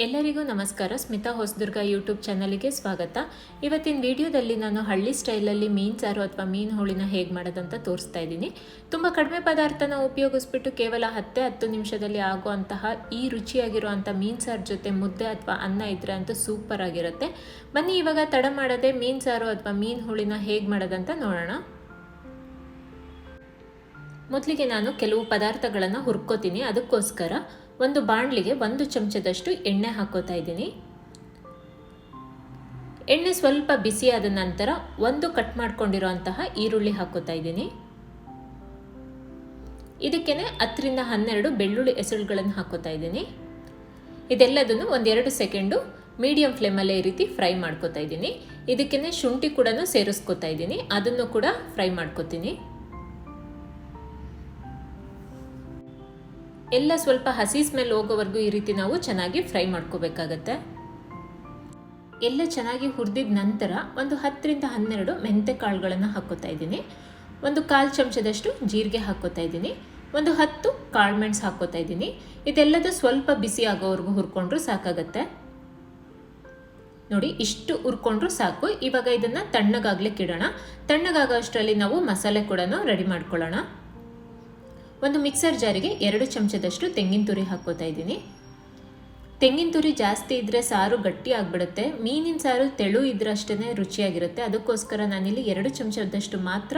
ಎಲ್ಲರಿಗೂ ನಮಸ್ಕಾರ. ಸ್ಮಿತಾ ಹೊಸದುರ್ಗ ಯೂಟ್ಯೂಬ್ ಚಾನಲಿಗೆ ಸ್ವಾಗತ. ಇವತ್ತಿನ ವಿಡಿಯೋದಲ್ಲಿ ನಾನು ಹಳ್ಳಿ ಸ್ಟೈಲಲ್ಲಿ ಮೀನು ಸಾರು ಅಥವಾ ಮೀನು ಹೋಳಿನ ಹೇಗೆ ಮಾಡೋದಂತ ತೋರಿಸ್ತಾ ಇದ್ದೀನಿ. ತುಂಬ ಕಡಿಮೆ ಪದಾರ್ಥನ ಉಪಯೋಗಿಸ್ಬಿಟ್ಟು ಕೇವಲ ಹತ್ತೇ ಹತ್ತು ನಿಮಿಷದಲ್ಲಿ ಆಗುವಂತಹ ಈ ರುಚಿಯಾಗಿರುವಂಥ ಮೀನು ಸಾರು ಜೊತೆ ಮುದ್ದೆ ಅಥವಾ ಅನ್ನ ಇದ್ರೆ ಅಂತೂ ಸೂಪರ್ ಆಗಿರುತ್ತೆ. ಬನ್ನಿ, ಇವಾಗ ತಡ ಮಾಡದೆ ಮೀನು ಸಾರು ಅಥವಾ ಮೀನು ಹೋಳಿನ ಹೇಗೆ ಮಾಡೋದಂತ ನೋಡೋಣ. ಮೊದಲಿಗೆ ನಾನು ಕೆಲವು ಪದಾರ್ಥಗಳನ್ನು ಹುರ್ಕೋತೀನಿ. ಅದಕ್ಕೋಸ್ಕರ ಒಂದು ಬಾಣಲಿಗೆ ಒಂದು ಚಮಚದಷ್ಟು ಎಣ್ಣೆ ಹಾಕೋತಾ ಇದ್ದೀನಿ. ಎಣ್ಣೆ ಸ್ವಲ್ಪ ಬಿಸಿಯಾದ ನಂತರ ಒಂದು ಕಟ್ ಮಾಡ್ಕೊಂಡಿರೋಂತಹ ಈರುಳ್ಳಿ ಹಾಕೋತಾ ಇದ್ದೀನಿ. ಇದಕ್ಕೇನೆ ಹತ್ತರಿಂದ ಹನ್ನೆರಡು ಬೆಳ್ಳುಳ್ಳಿ ಎಸಳುಗಳನ್ನು ಹಾಕೋತಾ ಇದ್ದೀನಿ. ಇದೆಲ್ಲದನ್ನು ಒಂದೆರಡು ಸೆಕೆಂಡು ಮೀಡಿಯಂ ಫ್ಲೇಮಲ್ಲೇ ಈ ರೀತಿ ಫ್ರೈ ಮಾಡ್ಕೋತಾ ಇದ್ದೀನಿ. ಇದಕ್ಕೇನೆ ಶುಂಠಿ ಕೂಡ ಸೇರಿಸ್ಕೋತಾ ಇದ್ದೀನಿ. ಅದನ್ನು ಕೂಡ ಫ್ರೈ ಮಾಡ್ಕೋತೀನಿ. ಎಲ್ಲ ಸ್ವಲ್ಪ ಹಸಿ ಸ್ಮೆಲ್ ಹೋಗೋವರೆಗೂ ಈ ರೀತಿ ನಾವು ಚೆನ್ನಾಗಿ ಫ್ರೈ ಮಾಡ್ಕೋಬೇಕಾಗತ್ತೆ. ಎಲ್ಲ ಚೆನ್ನಾಗಿ ಹುರಿದಿದ ನಂತರ ಒಂದು ಹತ್ತರಿಂದ ಹನ್ನೆರಡು ಮೆಂತೆ ಕಾಳುಗಳನ್ನು ಹಾಕೋತಾ ಇದ್ದೀನಿ. ಒಂದು ಕಾಲು ಚಮಚದಷ್ಟು ಜೀರಿಗೆ ಹಾಕೋತಾ ಇದ್ದೀನಿ. ಒಂದು ಹತ್ತು ಕಾಳುಮೆಣಸು ಹಾಕೋತಾ ಇದ್ದೀನಿ. ಇದೆಲ್ಲದ ಸ್ವಲ್ಪ ಬಿಸಿ ಆಗೋವರೆಗೂ ಹುರ್ಕೊಂಡ್ರು ಸಾಕಾಗತ್ತೆ. ನೋಡಿ, ಇಷ್ಟು ಹುರ್ಕೊಂಡ್ರು ಸಾಕು. ಇವಾಗ ಇದನ್ನು ತಣ್ಣಗಾಗ್ಲಿಕ್ಕೆ ಇಡೋಣ. ತಣ್ಣಗಾಗೋ ಅಷ್ಟರಲ್ಲಿ ನಾವು ಮಸಾಲೆ ಕೂಡ ರೆಡಿ ಮಾಡ್ಕೊಳ್ಳೋಣ. ಒಂದು ಮಿಕ್ಸರ್ ಜಾರಿಗೆ ಎರಡು ಚಮಚದಷ್ಟು ತೆಂಗಿನ ತುರಿ ಹಾಕೋತಾ ಇದ್ದೀನಿ. ತೆಂಗಿನ ತುರಿ ಜಾಸ್ತಿ ಇದ್ದರೆ ಸಾರು ಗಟ್ಟಿ ಆಗಿಬಿಡುತ್ತೆ. ಮೀನಿನ ಸಾರು ತೆಳು ಇದ್ರೆ ಅಷ್ಟೇ ರುಚಿಯಾಗಿರುತ್ತೆ. ಅದಕ್ಕೋಸ್ಕರ ನಾನಿಲ್ಲಿ ಎರಡು ಚಮಚದಷ್ಟು ಮಾತ್ರ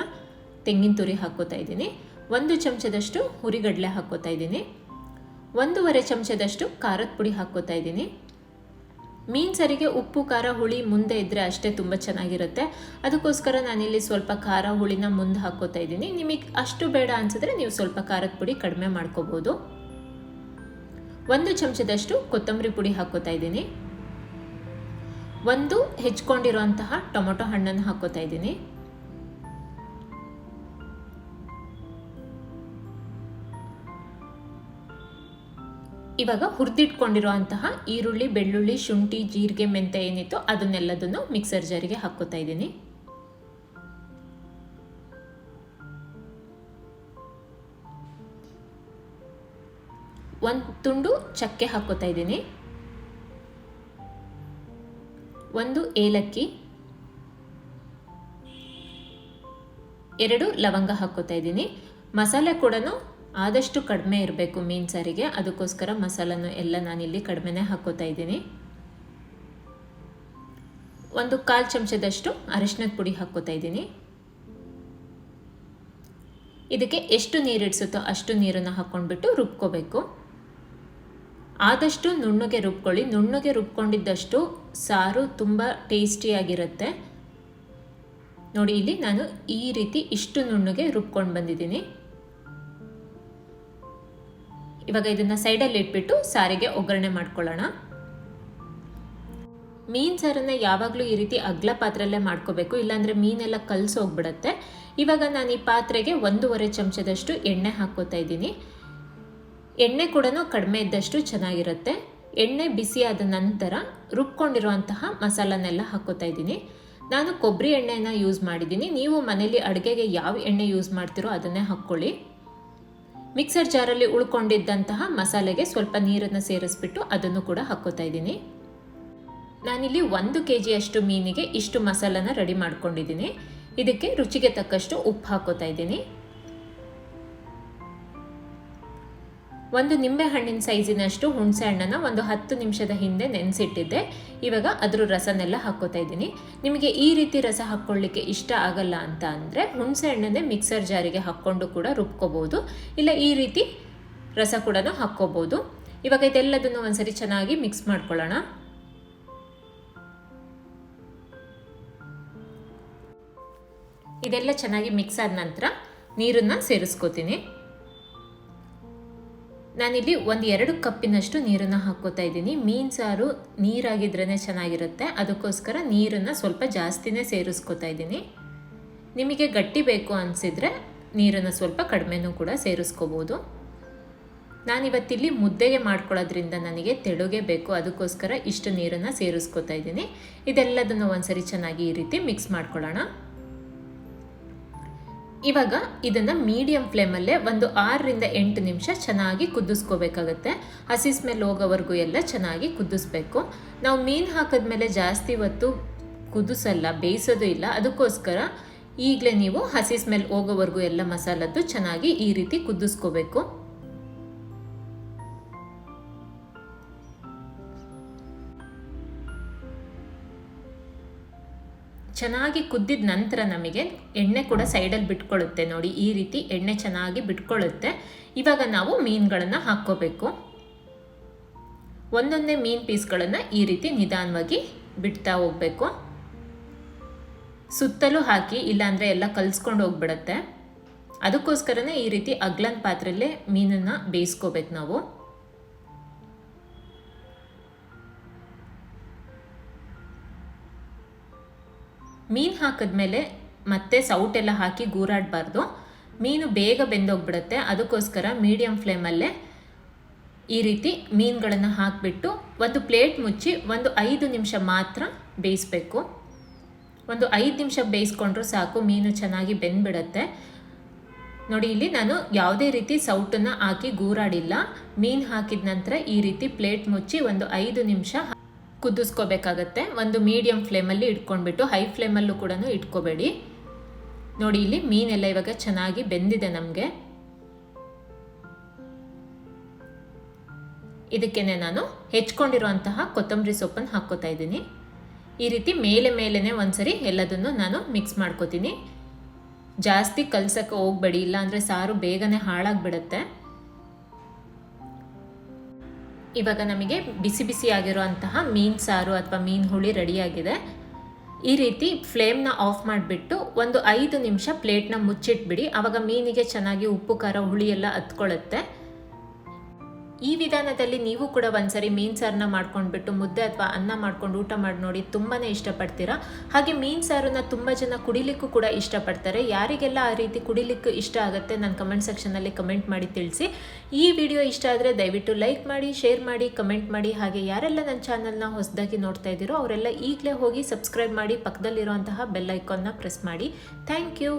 ತೆಂಗಿನ ತುರಿ ಹಾಕೋತಾ ಇದ್ದೀನಿ. ಒಂದು ಚಮಚದಷ್ಟು ಹುರಿಗಡಲೆ ಹಾಕೋತಾ ಇದ್ದೀನಿ. ಒಂದೂವರೆ ಚಮಚದಷ್ಟು ಖಾರದ ಪುಡಿ ಹಾಕೋತಾ ಇದ್ದೀನಿ. ಮೀನು ಸರಿಗೆ ಉಪ್ಪು, ಖಾರ, ಹುಳಿ ಮುಂದೆ ಇದ್ದರೆ ಅಷ್ಟೇ ತುಂಬ ಚೆನ್ನಾಗಿರುತ್ತೆ. ಅದಕ್ಕೋಸ್ಕರ ನಾನಿಲ್ಲಿ ಸ್ವಲ್ಪ ಖಾರ ಹುಳಿನ ಮುಂದೆ ಹಾಕೋತಾ ಇದ್ದೀನಿ. ನಿಮಗೆ ಅಷ್ಟು ಬೇಡ ಅನಿಸಿದ್ರೆ ನೀವು ಸ್ವಲ್ಪ ಖಾರದ ಪುಡಿ ಕಡಿಮೆ ಮಾಡ್ಕೋಬೋದು. ಒಂದು ಚಮಚದಷ್ಟು ಕೊತ್ತಂಬರಿ ಪುಡಿ ಹಾಕೋತಾ ಇದ್ದೀನಿ. ಒಂದು ಹೆಚ್ಕೊಂಡಿರುವಂತಹ ಟೊಮೊಟೊ ಹಣ್ಣನ್ನು ಹಾಕೋತಾ ಇದ್ದೀನಿ. ಇವಾಗ ಹುರಿದಿಟ್ಕೊಂಡಿರುವಂತಹ ಈರುಳ್ಳಿ, ಬೆಳ್ಳುಳ್ಳಿ, ಶುಂಠಿ, ಜೀರಿಗೆ ಮೆಂತೆ ಏನಿತ್ತು ಅದನ್ನೆಲ್ಲದನ್ನು ಮಿಕ್ಸರ್ ಜಾರಿಗೆ ಹಾಕೋತಾ ಇದ್ದೀನಿ. ಒಂದು ತುಂಡು ಚಕ್ಕೆ ಹಾಕೋತಾ ಇದ್ದೀನಿ. ಒಂದು ಏಲಕ್ಕಿ. ಎರಡು ಲವಂಗ ಹಾಕೋತಾ ಇದ್ದೀನಿ. ಮಸಾಲೆ ಕೂಡ ಆದಷ್ಟು ಕಡಿಮೆ ಇರಬೇಕು ಮೀನು ಸಾರಿಗೆ. ಅದಕ್ಕೋಸ್ಕರ ಮಸಾಲನ್ನು ಎಲ್ಲ ನಾನಿಲ್ಲಿ ಕಡಿಮೆನೇ ಹಾಕೋತಾ ಇದ್ದೀನಿ. ಒಂದು ಕಾಲು ಚಮಚದಷ್ಟು ಅರಿಶಿನದ ಪುಡಿ ಹಾಕೋತಾ ಇದ್ದೀನಿ. ಇದಕ್ಕೆ ಎಷ್ಟು ನೀರಿಡಿಸುತ್ತೋ ಅಷ್ಟು ನೀರನ್ನು ಹಾಕ್ಕೊಂಡ್ಬಿಟ್ಟು ರುಬ್ಕೋಬೇಕು. ಆದಷ್ಟು ನುಣ್ಣಗೆ ರುಬ್ಕೊಳ್ಳಿ. ನುಣ್ಣಗೆ ರುಬ್ಕೊಂಡಿದ್ದಷ್ಟು ಸಾರು ತುಂಬ ಟೇಸ್ಟಿಯಾಗಿರುತ್ತೆ. ನೋಡಿ, ಇಲ್ಲಿ ನಾನು ಈ ರೀತಿ ಇಷ್ಟು ನುಣ್ಣಗೆ ರುಬ್ಕೊಂಡು ಬಂದಿದ್ದೀನಿ. ಇವಾಗ ಇದನ್ನು ಸೈಡಲ್ಲಿ ಇಟ್ಬಿಟ್ಟು ಸಾರಿಗೆ ಒಗ್ಗರಣೆ ಮಾಡ್ಕೊಳ್ಳೋಣ. ಮೀನು ಸಾರನ್ನು ಯಾವಾಗಲೂ ಈ ರೀತಿ ಅಗ್ಲ ಪಾತ್ರೆಯಲ್ಲೇ ಮಾಡ್ಕೋಬೇಕು, ಇಲ್ಲಾಂದರೆ ಮೀನೆಲ್ಲ ಕಲಸಿ ಹೋಗ್ಬಿಡತ್ತೆ. ಇವಾಗ ನಾನು ಈ ಪಾತ್ರೆಗೆ ಒಂದೂವರೆ ಚಮಚದಷ್ಟು ಎಣ್ಣೆ ಹಾಕ್ಕೋತಾ ಇದ್ದೀನಿ. ಎಣ್ಣೆ ಕೂಡ ಕಡಿಮೆ ಇದ್ದಷ್ಟು ಚೆನ್ನಾಗಿರುತ್ತೆ. ಎಣ್ಣೆ ಬಿಸಿಯಾದ ನಂತರ ರುಬ್ಕೊಂಡಿರುವಂತಹ ಮಸಾಲನೆಲ್ಲ ಹಾಕ್ಕೋತಾ ಇದ್ದೀನಿ. ನಾನು ಕೊಬ್ಬರಿ ಎಣ್ಣೆನ ಯೂಸ್ ಮಾಡಿದ್ದೀನಿ. ನೀವು ಮನೇಲಿ ಅಡುಗೆಗೆ ಯಾವ ಎಣ್ಣೆ ಯೂಸ್ ಮಾಡ್ತೀರೋ ಅದನ್ನೇ ಹಾಕ್ಕೊಳ್ಳಿ. ಮಿಕ್ಸರ್ ಜಾರಲ್ಲಿ ಉಳ್ಕೊಂಡಿದ್ದಂತಹ ಮಸಾಲೆಗೆ ಸ್ವಲ್ಪ ನೀರನ್ನು ಸೇರಿಸ್ಬಿಟ್ಟು ಅದನ್ನು ಕೂಡ ಹಾಕೋತಾ ಇದ್ದೀನಿ. ನಾನಿಲ್ಲಿ ಒಂದು ಕೆ ಜಿಯಷ್ಟು ಮೀನಿಗೆ ಇಷ್ಟು ಮಸಾಲನ ರೆಡಿ ಮಾಡ್ಕೊಂಡಿದ್ದೀನಿ. ಇದಕ್ಕೆ ರುಚಿಗೆ ತಕ್ಕಷ್ಟು ಉಪ್ಪು ಹಾಕೋತಾ ಇದ್ದೀನಿ. ಒಂದು ನಿಂಬೆ ಹಣ್ಣಿನ ಸೈಜಿನಷ್ಟು ಹುಣಸೆ ಹಣ್ಣನ್ನು ಒಂದು ಹತ್ತು ನಿಮಿಷದ ಹಿಂದೆ ನೆನೆಸಿಟ್ಟಿದ್ದೆ. ಇವಾಗ ಅದ್ರ ರಸನೆಲ್ಲ ಹಾಕೋತಾ ಇದ್ದೀನಿ. ನಿಮಗೆ ಈ ರೀತಿ ರಸ ಹಾಕ್ಕೊಳ್ಳಿಕ್ಕೆ ಇಷ್ಟ ಆಗಲ್ಲ ಅಂತ ಅಂದರೆ ಹುಣಸೆ ಹಣ್ಣನ್ನೇ ಮಿಕ್ಸರ್ ಜಾರಿಗೆ ಹಾಕ್ಕೊಂಡು ಕೂಡ ರುಬ್ಕೋಬೋದು. ಇಲ್ಲ ಈ ರೀತಿ ರಸ ಕೂಡ ಹಾಕ್ಕೋಬೋದು. ಇವಾಗ ಇದೆಲ್ಲದನ್ನು ಒಂದ್ಸರಿ ಚೆನ್ನಾಗಿ ಮಿಕ್ಸ್ ಮಾಡ್ಕೊಳ್ಳೋಣ. ಇದೆಲ್ಲ ಚೆನ್ನಾಗಿ ಮಿಕ್ಸ್ ಆದ ನಂತರ ನೀರನ್ನು ಸೇರಿಸ್ಕೋತೀನಿ. ನಾನಿಲ್ಲಿ ಒಂದು ಎರಡು ಕಪ್ಪಿನಷ್ಟು ನೀರನ್ನು ಹಾಕ್ಕೋತಾ ಇದ್ದೀನಿ. ಮೀನು ಸಾರು ನೀರಾಗಿದ್ರೇ ಚೆನ್ನಾಗಿರುತ್ತೆ. ಅದಕ್ಕೋಸ್ಕರ ನೀರನ್ನು ಸ್ವಲ್ಪ ಜಾಸ್ತಿನೇ ಸೇರಿಸ್ಕೋತಾ ಇದ್ದೀನಿ. ನಿಮಗೆ ಗಟ್ಟಿ ಬೇಕು ಅನಿಸಿದರೆ ನೀರನ್ನು ಸ್ವಲ್ಪ ಕಡಿಮೆನೂ ಕೂಡ ಸೇರಿಸ್ಕೋಬೋದು. ನಾನಿವತ್ತಿಲ್ಲಿ ಮುದ್ದೆಗೆ ಮಾಡ್ಕೊಳ್ಳೋದ್ರಿಂದ ನನಗೆ ತೆಳುಗೆ ಬೇಕು. ಅದಕ್ಕೋಸ್ಕರ ಇಷ್ಟು ನೀರನ್ನು ಸೇರಿಸ್ಕೋತಾ ಇದ್ದೀನಿ. ಇದೆಲ್ಲದನ್ನು ಒಂದ್ಸರಿ ಚೆನ್ನಾಗಿ ಈ ರೀತಿ ಮಿಕ್ಸ್ ಮಾಡ್ಕೊಳ್ಳೋಣ. ಇವಾಗ ಇದನ್ನು ಮೀಡಿಯಂ ಫ್ಲೇಮಲ್ಲೇ ಒಂದು ಆರರಿಂದ ಎಂಟು ನಿಮಿಷ ಚೆನ್ನಾಗಿ ಕುದಿಸ್ಕೋಬೇಕಾಗತ್ತೆ. ಹಸಿ ಸ್ಮೆಲ್ ಹೋಗೋವರೆಗೂ ಎಲ್ಲ ಚೆನ್ನಾಗಿ ಕುದಿಸ್ಬೇಕು. ನಾವು ಮೀನು ಹಾಕಿದ್ಮೇಲೆ ಜಾಸ್ತಿ ಹೊತ್ತು ಕುದಿಸಲ್ಲ, ಬೇಯಿಸೋದು ಇಲ್ಲ. ಅದಕ್ಕೋಸ್ಕರ ಈಗಲೇ ನೀವು ಹಸಿ ಸ್ಮೆಲ್ ಹೋಗೋವರೆಗೂ ಎಲ್ಲ ಮಸಾಲದ್ದು ಚೆನ್ನಾಗಿ ಈ ರೀತಿ ಕುದಿಸ್ಕೋಬೇಕು. ಚೆನ್ನಾಗಿ ಕುದ್ದಿದ ನಂತರ ನಮಗೆ ಎಣ್ಣೆ ಕೂಡ ಸೈಡಲ್ಲಿ ಬಿಟ್ಕೊಳ್ಳುತ್ತೆ ನೋಡಿ, ಈ ರೀತಿ ಎಣ್ಣೆ ಚೆನ್ನಾಗಿ ಬಿಟ್ಕೊಳ್ಳುತ್ತೆ. ಇವಾಗ ನಾವು ಮೀನುಗಳನ್ನು ಹಾಕ್ಕೋಬೇಕು. ಒಂದೊಂದೇ ಮೀನು ಪೀಸ್ಗಳನ್ನು ಈ ರೀತಿ ನಿಧಾನವಾಗಿ ಬಿಡ್ತಾ ಹೋಗಬೇಕು. ಸುತ್ತಲೂ ಹಾಕಿ, ಇಲ್ಲಾಂದರೆ ಎಲ್ಲ ಕಲಿಸ್ಕೊಂಡು ಹೋಗ್ಬಿಡತ್ತೆ. ಅದಕ್ಕೋಸ್ಕರನೇ ಈ ರೀತಿ ಅಗ್ಲನ್ ಪಾತ್ರೆಯಲ್ಲೇ ಮೀನನ್ನು ಬೇಯಿಸ್ಕೋಬೇಕು ನಾವು. ಮೀನು ಹಾಕಿದ್ಮೇಲೆ ಮತ್ತೆ ಸೌಟೆಲ್ಲ ಹಾಕಿ ಗೂರಾಡಬಾರ್ದು. ಮೀನು ಬೇಗ ಬೆಂದೋಗ್ಬಿಡುತ್ತೆ. ಅದಕ್ಕೋಸ್ಕರ ಮೀಡಿಯಮ್ ಫ್ಲೇಮಲ್ಲೇ ಈ ರೀತಿ ಮೀನುಗಳನ್ನು ಹಾಕಿಬಿಟ್ಟು ಒಂದು ಪ್ಲೇಟ್ ಮುಚ್ಚಿ ಒಂದು ಐದು ನಿಮಿಷ ಮಾತ್ರ ಬೇಯಿಸ್ಬೇಕು. ಒಂದು ಐದು ನಿಮಿಷ ಬೇಯಿಸ್ಕೊಂಡ್ರೂ ಸಾಕು, ಮೀನು ಚೆನ್ನಾಗಿ ಬೆಂದ್ಬಿಡತ್ತೆ. ನೋಡಿ, ಇಲ್ಲಿ ನಾನು ಯಾವುದೇ ರೀತಿ ಸೌಟನ್ನು ಹಾಕಿ ಗೂರಾಡಿಲ್ಲ. ಮೀನು ಹಾಕಿದ ನಂತರ ಈ ರೀತಿ ಪ್ಲೇಟ್ ಮುಚ್ಚಿ ಒಂದು ಐದು ನಿಮಿಷ ಕುದಿಸ್ಕೋಬೇಕಾಗತ್ತೆ. ಒಂದು ಮೀಡಿಯಂ ಫ್ಲೇಮಲ್ಲಿ ಇಟ್ಕೊಂಡ್ಬಿಟ್ಟು ಹೈ ಫ್ಲೇಮಲ್ಲೂ ಕೂಡ ಇಟ್ಕೋಬೇಡಿ. ನೋಡಿ, ಇಲ್ಲಿ ಮೀನೆಲ್ಲ ಇವಾಗ ಚೆನ್ನಾಗಿ ಬೆಂದಿದೆ ನಮಗೆ. ಇದಕ್ಕೇನೆ ನಾನು ಹೆಚ್ಕೊಂಡಿರುವಂತಹ ಕೊತ್ತಂಬರಿ ಸೊಪ್ಪನ್ನು ಹಾಕ್ಕೋತಾ ಇದ್ದೀನಿ. ಈ ರೀತಿ ಮೇಲೆ ಮೇಲೇ ಒಂದ್ಸರಿ ಎಲ್ಲದನ್ನು ನಾನು ಮಿಕ್ಸ್ ಮಾಡ್ಕೋತೀನಿ. ಜಾಸ್ತಿ ಕಲ್ಸಕ್ಕೆ ಹೋಗ್ಬೇಡಿ, ಇಲ್ಲಾಂದರೆ ಸಾರು ಬೇಗನೆ ಹಾಳಾಗ್ಬಿಡುತ್ತೆ. ಇವಾಗ ನಮಗೆ ಬಿಸಿ ಬಿಸಿ ಆಗಿರುವಂತಹ ಮೀನು ಸಾರು ಅಥವಾ ಮೀನು ಹುಳಿ ರೆಡಿಯಾಗಿದೆ. ಈ ರೀತಿ ಫ್ಲೇಮ್ನ ಆಫ್ ಮಾಡಿಬಿಟ್ಟು ಒಂದು ಐದು ನಿಮಿಷ ಪ್ಲೇಟ್ನ ಮುಚ್ಚಿಟ್ಬಿಡಿ. ಆವಾಗ ಮೀನಿಗೆ ಚೆನ್ನಾಗಿ ಉಪ್ಪು, ಖಾರ, ಹುಳಿ ಎಲ್ಲ ಹತ್ಕೊಳ್ಳುತ್ತೆ. ಈ ವಿಧಾನದಲ್ಲಿ ನೀವು ಕೂಡ ಒಂದ್ಸರಿ ಮೀನು ಸಾರನ್ನ ಮಾಡ್ಕೊಂಡ್ಬಿಟ್ಟು ಮುದ್ದೆ ಅಥವಾ ಅನ್ನ ಮಾಡ್ಕೊಂಡು ಊಟ ಮಾಡಿ ನೋಡಿ ತುಂಬಾ ಇಷ್ಟಪಡ್ತೀರಾ. ಹಾಗೆ ಮೀನು ಸಾರನ್ನ ತುಂಬ ಜನ ಕುಡಿಲಿಕ್ಕೂ ಕೂಡ ಇಷ್ಟಪಡ್ತಾರೆ. ಯಾರಿಗೆಲ್ಲ ಆ ರೀತಿ ಕುಡಿಲಿಕ್ಕೆ ಇಷ್ಟ ಆಗುತ್ತೆ ನನ್ನ ಕಮೆಂಟ್ ಸೆಕ್ಷನಲ್ಲಿ ಕಮೆಂಟ್ ಮಾಡಿ ತಿಳಿಸಿ. ಈ ವಿಡಿಯೋ ಇಷ್ಟ ಆದರೆ ದಯವಿಟ್ಟು ಲೈಕ್ ಮಾಡಿ, ಶೇರ್ ಮಾಡಿ, ಕಮೆಂಟ್ ಮಾಡಿ. ಹಾಗೆ ಯಾರೆಲ್ಲ ನನ್ನ ಚಾನಲ್ನ ಹೊಸದಾಗಿ ನೋಡ್ತಾ ಇದ್ದೀರೋ ಅವರೆಲ್ಲ ಈಗಲೇ ಹೋಗಿ ಸಬ್ಸ್ಕ್ರೈಬ್ ಮಾಡಿ ಪಕ್ಕದಲ್ಲಿರುವಂತಹ ಬೆಲ್ ಐಕಾನ್ನ ಪ್ರೆಸ್ ಮಾಡಿ. Thank you.